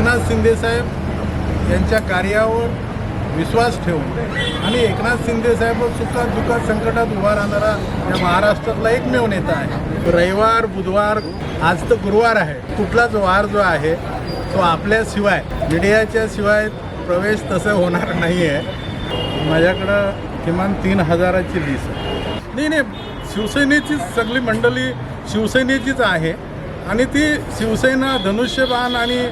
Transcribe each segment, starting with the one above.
एकनाथ शिंदे साहेब यांच्या कार्यावर विश्वास ठेवून आणि एकनाथ शिंदे साहेब सुखात दुःखात संकटात उभा राहणारा या महाराष्ट्रातला एकमेव नेता आहे. रविवार बुधवार आज तर गुरुवार आहे. कुठलाच वार जो आहे तो आपल्याशिवाय मीडियाच्या शिवाय प्रवेश तसं होणार नाही आहे माझ्याकडं किमान तीन हजाराची लिस्ट आहे. नाही नाही शिवसेनेचीच सगळी मंडळी शिवसेनेचीच आहे. आणि ती शिवसेना धनुष्यबाण आणि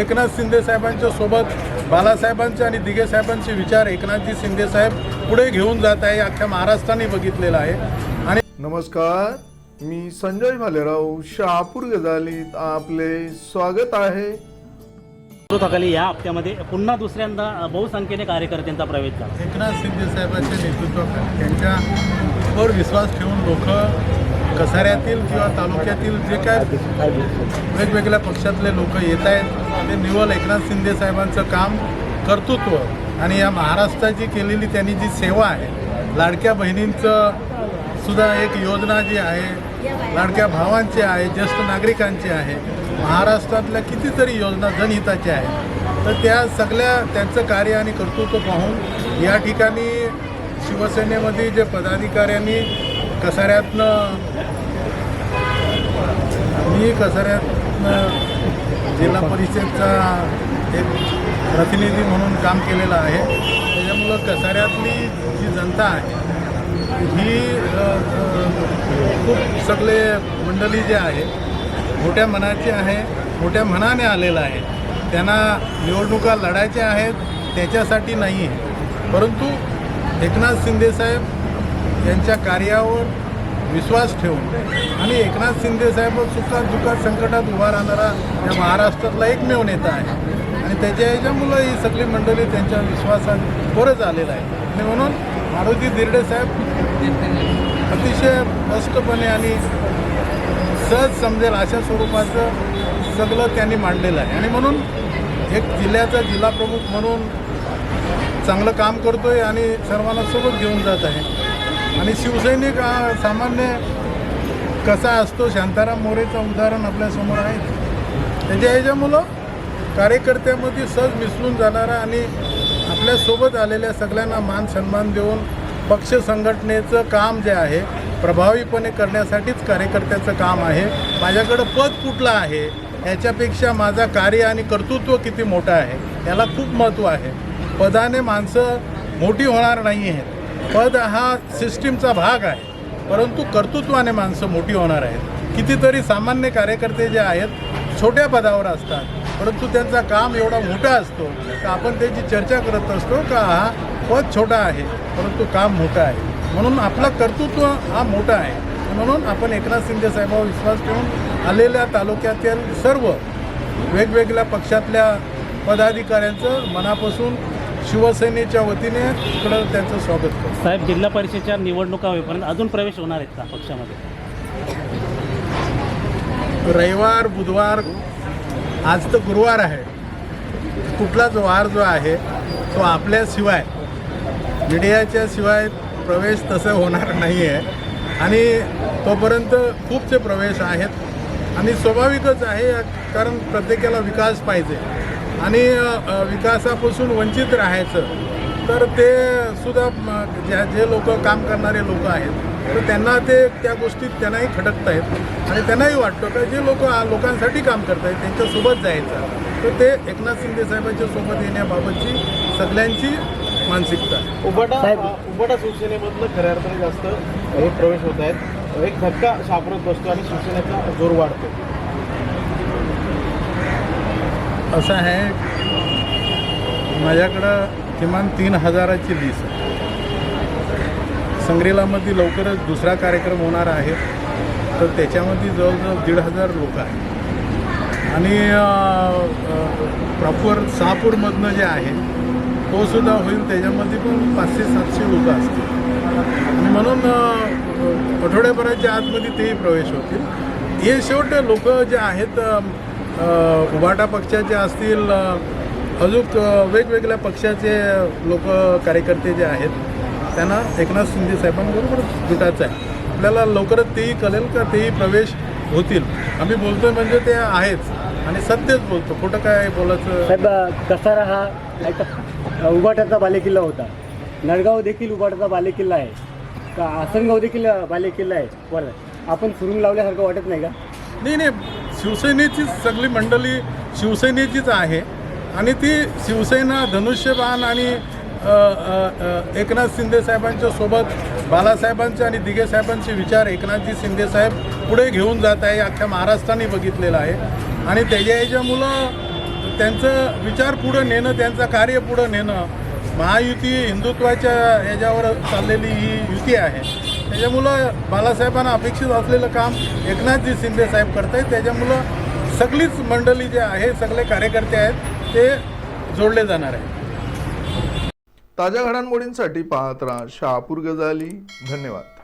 एकनाथ शिंदे साहेबांच्या सोबत बालासाहेबांचे आणि दिघे साहेबांचे विचार एकनाथजी शिंदे साहेब पुढे घेऊन जात आहे अख्ख्या महाराष्ट्राने बघितलेला आहे. आणि नमस्कार मी संजय भालेराव शहापूर गजालीत आपले स्वागत आहे. या हप्त्यामध्ये पुन्हा दुसऱ्यांदा बहुसंख्येने कार्यकर्त्यांचा प्रवेश झाला. एकनाथ शिंदे साहेबांच्या नेतृत्वाखाली त्यांच्यावर विश्वास ठेवून लोक कसाऱ्यातील किंवा तालुक्यातील जे काय वेगवेगळ्या पक्षातले लोक येत आहेत ते निवल एकनाथ शिंदे साहेबांचं काम कर्तृत्व आणि या महाराष्ट्राची केलेली त्यांनी जी सेवा आहे लाडक्या बहिणींचं सुद्धा एक योजना जी आहे लाडक्या भावांची आहे ज्येष्ठ नागरिकांची आहे महाराष्ट्रातल्या कितीतरी योजना जनहिताच्या आहेत तर त्या सगळ्या त्यांचं कार्य आणि कर्तृत्व पाहून या ठिकाणी शिवसेनेमध्ये जे पदाधिकाऱ्यांनी कसाऱ्यातनं मी कसाऱ्यातनं जिल्हा परिषदचा एक प्रतिनिधी म्हणून काम केलेलं आहे. त्याच्यामुळं कसाऱ्यातली जी जनता आहे ही खूप सगळे मंडळी जे आहे मोठ्या मनाची आहे मोठ्या मनाने आलेलं आहे. त्यांना निवडणुका लढायच्या आहेत त्याच्यासाठी नाही आहे परंतु एकनाथ शिंदेसाहेब यांच्या कार्यावर विश्वास ठेवून आणि एकनाथ शिंदे साहेब सुखात दुःखात संकटात उभा राहणारा या महाराष्ट्रातला एकमेव नेता आहे. आणि त्याच्या याच्यामुळं ही सगळी मंडळी त्यांच्या विश्वासात परत आलेलं आहे. आणि म्हणून मारुती दिर्डे साहेब अतिशय स्पष्टपणे आणि सहज समजेल अशा स्वरूपाचं सगळं त्यांनी मांडलेलं आहे. आणि म्हणून एक जिल्ह्याचा जिल्हा प्रमुख म्हणून चांगलं काम करतोय आणि सर्वांना सोबत घेऊन जात आहे. आणि शिवसैनिक हा सामान्य कसा असतो? शांताराम मोरेचं उदाहरण आपल्यासमोर आहे. त्याच्या ह्याच्यामुळं कार्यकर्त्यामध्ये सहज मिसळून जाणारा आणि आपल्यासोबत आलेल्या सगळ्यांना मान सन्मान देऊन पक्ष संघटनेचं काम जे आहे प्रभावीपणे करण्यासाठीच कार्यकर्त्याचं काम आहे. माझ्याकडं पद कुठलं आहे? याच्यापेक्षा माझा कार्य आणि कर्तृत्व किती मोठं आहे? याला खूप महत्त्व आहे. पदाने माणसं मोठी होणार नाही आहेत. पद हा सिस्टीमचा भाग आहे. परंतु कर्तृत्वाने माणसं मोठी होणार आहेत. कितीतरी सामान्य कार्यकर्ते जे आहेत छोट्या पदावर असतात. परंतु त्यांचा काम एवढा मोठा असतो का आपण त्याची चर्चा करत असतो का हा पद छोटा आहे परंतु काम मोठं आहे. म्हणून आपला कर्तृत्व हा मोठा आहे. म्हणून आपण एकनाथ शिंदे साहेबावर विश्वास ठेवून आलेल्या तालुक्यातील सर्व वेगवेगळ्या पक्षातल्या पदाधिकाऱ्यांचं मनापासून शिवसेनेच्या वतीने इकडं त्यांचं स्वागत करतो. साहेब जिल्हा परिषदेच्या निवडणुका होईपर्यंत अजून प्रवेश होणार आहेत का पक्षामध्ये? रविवार बुधवार आज तर गुरुवार आहे. कुठलाच वार जो आहे तो आपल्याशिवाय मीडियाच्या शिवाय प्रवेश तसं होणार नाही आहे आणि तोपर्यंत खूपचे प्रवेश आहेत. आणि स्वाभाविकच आहे कारण प्रत्येकाला विकास पाहिजे. आणि विकासापासून वंचित राहायचं. तर ते सुद्धा ज्या जे लोक काम करणारे लोक आहेत तर त्यांना ते त्या गोष्टीत त्यांनाही खटकत आहेत आणि त्यांनाही वाटतं का जे लोक लोकांसाठी काम करत आहेत त्यांच्यासोबत जायचं. तर ते एकनाथ शिंदे साहेबांच्या सोबत येण्याबाबतची सगळ्यांची मानसिकता. उबाटा उबाटा शिवसेनेमधलं खऱ्या अर्थाने जास्त हे प्रवेश होत आहेत. एक धक्का सापडत बसतो आणि शिवसेनेचा जोर वाढतो. असं आहे माझ्याकडं किमान तीन हजाराची लिस्ट आहे. संग्रेलामध्ये लवकरच दुसरा कार्यक्रम होणार आहे. तर त्याच्यामध्ये जवळजवळ दीड हजार लोक आहेत. आणि प्रॉपर सहापूरमधनं जे आहे तो सुद्धा होईल. त्याच्यामध्ये पण पाचशे सातशे लोक असतील. आणि म्हणून आठवड्याभराच्या आतमध्ये तेही प्रवेश होतील. हे शेवट लोक जे आहेत उभाटा पक्षाचे असतील अ, अजून अ, वेगवेगळ्या पक्षाचे लोक कार्यकर्ते जे आहेत त्यांना एकनाथ शिंदे साहेबांबरोबर जुटायचं आहे. आपल्याला लवकरच तेही कळेल का तेही प्रवेश होतील? आम्ही बोलतोय म्हणजे ते आहेच. आणि सत्यच बोलतो. खोटं काय बोलायचं? साहेब कसारा हा एक उभाट्याचा बालेकिल्ला होता. नळगाव देखील उभाट्याचा बालेकिल्ला आहे. का आसनगाव देखील बालेकिल्ला आहे? बरं. आपण सुरुंग लावल्यासारखं वाटत नाही का? नाही नाही. शिवसेनेचीच सगळी मंडळी शिवसेनेचीच आहे. आणि ती शिवसेना धनुष्यबाण आणि एकनाथ शिंदे साहेबांच्या सोबत बालासाहेबांचे आणि दिघे साहेबांचे विचार एकनाथजी शिंदे साहेब पुढे घेऊन जात आहे अख्ख्या महाराष्ट्राने बघितलेलं आहे. आणि त्याच्या याच्यामुळं त्यांचं विचार पुढं नेणं त्यांचं कार्य पुढं नेणं महायुती हिंदुत्वाच्या याच्यावर चाललेली ही युती आहे. त्याच्यामुळं बालासाहेबांना अपेक्षित असलेलं काम एकनाथजी शिंदे साहेब करत आहेत त्याच्यामुळं सगळीच मंडळी जे आहे सगळे कार्यकर्ते आहेत ते जोडले जाणार आहेत. ताज्या घडामोडींसाठी पाहत राहा शहापूर गजाली. धन्यवाद.